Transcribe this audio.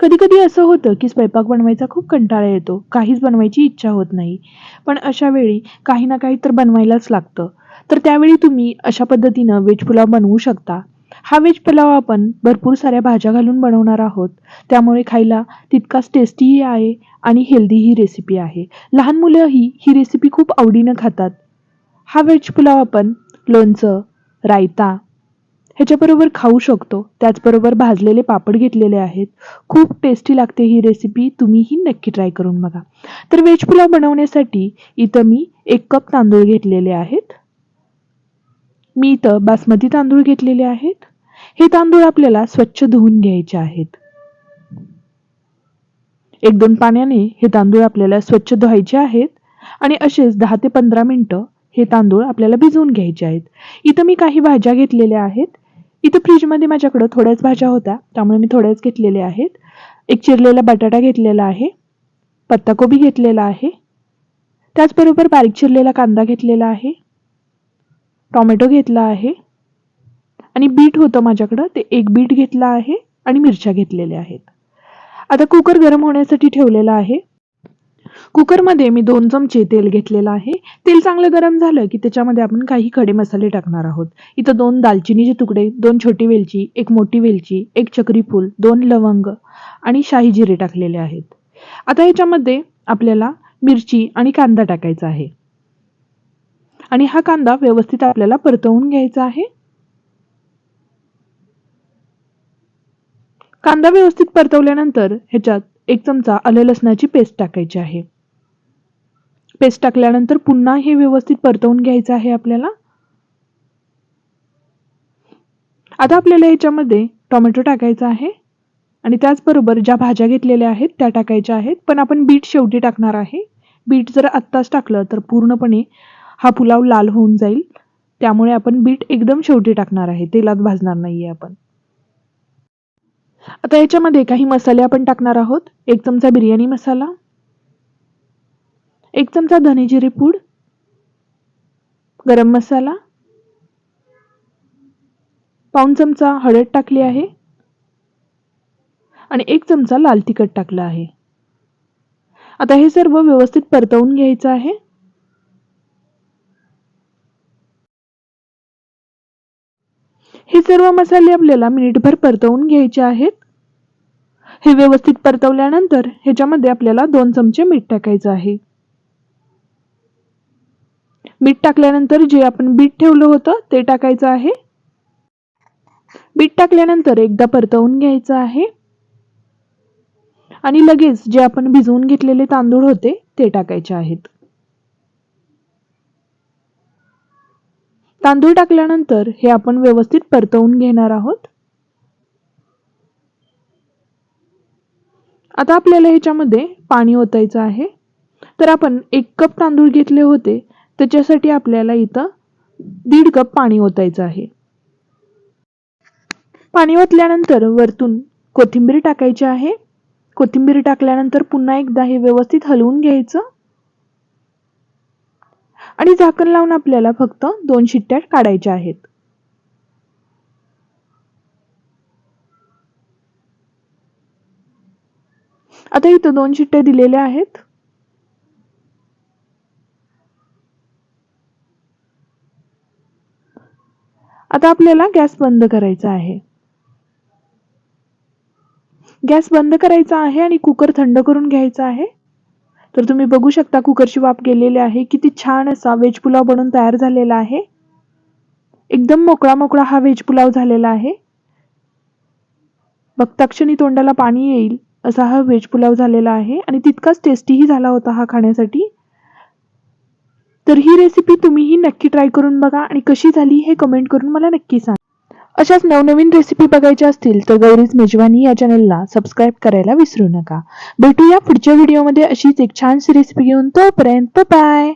कधी कधी असं होतं की स्वयंपाक बनवायचा खूप कंटाळा येतो. काहीच बनवायची इच्छा होत नाही. पण अशा वेळी काही ना काही तर बनवायलाच लागतं. तर त्यावेळी तुम्ही अशा पद्धतीनं व्हेज पुलाव बनवू शकता. हा व्हेज पुलाव आपण भरपूर साऱ्या भाज्या घालून बनवणार आहोत. त्यामुळे खायला तितकाच टेस्टीही आहे आणि हेल्दी ही रेसिपी आहे. लहान मुलंही ही रेसिपी खूप आवडीनं खातात. हा व्हेज पुलाव आपण लोणचं रायता ह्याच्याबरोबर खाऊ शकतो. त्याचबरोबर भाजलेले पापड घेतलेले आहेत. खूप टेस्टी लागते ही रेसिपी तुम्हीही नक्की ट्राय करून बघा. तर व्हेज पुलाव बनवण्यासाठी इथं मी एक कप तांदूळ घेतलेले आहेत. मी इथं बासमती तांदूळ घेतलेले आहेत. हे तांदूळ आपल्याला स्वच्छ धुवून घ्यायचे आहेत. एक दोन पाण्याने हे तांदूळ आपल्याला स्वच्छ धुवायचे आहेत. आणि असेच दहा ते पंधरा मिनटं हे तांदूळ आपल्याला भिजवून घ्यायचे आहेत. इथं मी काही भाज्या घेतलेल्या आहेत. इथं फ्रीजमध्ये माझ्याकडं थोड्याच भाज्या होत्या. त्यामुळे मी थोड्याच घेतलेल्या आहेत. एक चिरलेला बटाटा घेतलेला आहे. पत्ताकोबी घेतलेला आहे. त्याचबरोबर बारीक चिरलेला कांदा घेतलेला आहे. टॉमॅटो घेतला आहे. आणि बीट होतं माझ्याकडं. ते एक बीट घेतला आहे आणि मिरच्या घेतलेल्या आहेत. आता कुकर गरम होण्यासाठी ठेवलेला आहे. कुकरमध्ये मी दोन चमचे तेल घेतलेलं आहे. तेल चांगलं गरम झालं की त्याच्यामध्ये आपण काही खडे मसाले टाकणार आहोत. इथं दोन दालचिनीचे तुकडे दोन छोटी वेलची एक मोठी वेलची एक चक्रीफूल दोन लवंग आणि शाही जिरे टाकलेले आहेत. आता याच्यामध्ये आपल्याला मिरची आणि कांदा टाकायचा आहे. आणि हा कांदा व्यवस्थित आपल्याला परतवून घ्यायचा आहे. कांदा व्यवस्थित परतवल्यानंतर ह्याच्यात एक चमचा आलं लसणाची पेस्ट टाकायची आहे. पेस्ट टाकल्यानंतर पुन्हा हे व्यवस्थित परतवून घ्यायचं आहे आपल्याला. आता आपल्याला याच्यामध्ये टोमॅटो टाकायचा आहे आणि त्याचबरोबर ज्या भाज्या घेतलेल्या आहेत त्या टाकायच्या आहेत. पण आपण बीट शेवटी टाकणार आहे. बीट जर आत्ताच टाकलं तर पूर्णपणे हा पुलाव लाल होऊन जाईल. त्यामुळे आपण बीट एकदम शेवटी टाकणार आहे. तेलात भाजणार नाहीये आपण. आता याच्यामध्ये काही मसाले आपण टाकणार आहोत. एक चमचा बिर्याणी मसाला. एक चमचा धनेजिरी पूड. गरम मसाला. पाऊन चमचा हळद टाकली आहे. आणि एक चमचा लाल तिखट टाकला आहे. आता हे सर्व व्यवस्थित परतवून घ्यायचं आहे. हे सर्व मसाले आपल्याला मिनिटभर परतवून घ्यायचे आहेत. हे व्यवस्थित परतवल्यानंतर ह्याच्यामध्ये आपल्याला दोन चमचे मीठ टाकायचं आहे. मीठ टाकल्यानंतर जे आपण बीट ठेवलं होतं ते टाकायचं आहे. बीट टाकल्यानंतर एकदा परतवून घ्यायचं आहे. आणि लगेच जे आपण भिजवून घेतलेले तांदूळ होते ते टाकायचे आहेत. तांदूळ टाकल्यानंतर हे आपण व्यवस्थित परतवून घेणार आहोत. आता आपल्याला ह्याच्यामध्ये पाणी ओतायचं आहे. तर आपण एक कप तांदूळ घेतले होते. त्याच्यासाठी आपल्याला इथं दीड कप पाणी ओतायचं आहे. पाणी ओतल्यानंतर वरतून कोथिंबीर टाकायची आहे. कोथिंबीर टाकल्यानंतर पुन्हा एकदा हे व्यवस्थित हलवून घ्यायचं. आणि झाकण लावून आपल्याला फक्त दोन शिट्ट्या काढायच्या आहेत. आता इथं दोन शिट्ट्या दिलेल्या आहेत. आता आपल्याला गॅस बंद करायचा आहे. गॅस बंद करायचा आहे आणि कुकर थंड करून घ्यायचा आहे. तर तुम्ही बघू शकता कुकरची वाफ गेलेली आहे. किती छान असा व्हेज पुलाव बनून तयार झालेला आहे. एकदम मोकळा मोकळा हा व्हेज पुलाव झालेला आहे. बघता क्षणी तोंडाला पाणी येईल असा हा व्हेज पुलाव झालेला आहे आणि तितकाच टेस्टीही झाला होता हा खाण्यासाठी. तर ही रेसिपी तुम्हीही नक्की ट्राय करून बघा आणि कशी झाली हे कमेंट करून मला नक्की सांगा. अशाच नवनवीन रेसिपी बघायच्या असतील तर गौरीज मेजवानी या चॅनलला सबस्क्राईब करायला विसरू नका. भेटूया पुढच्या व्हिडिओमध्ये अशीच एक छानशी रेसिपी घेऊन तोपर्यंत बाय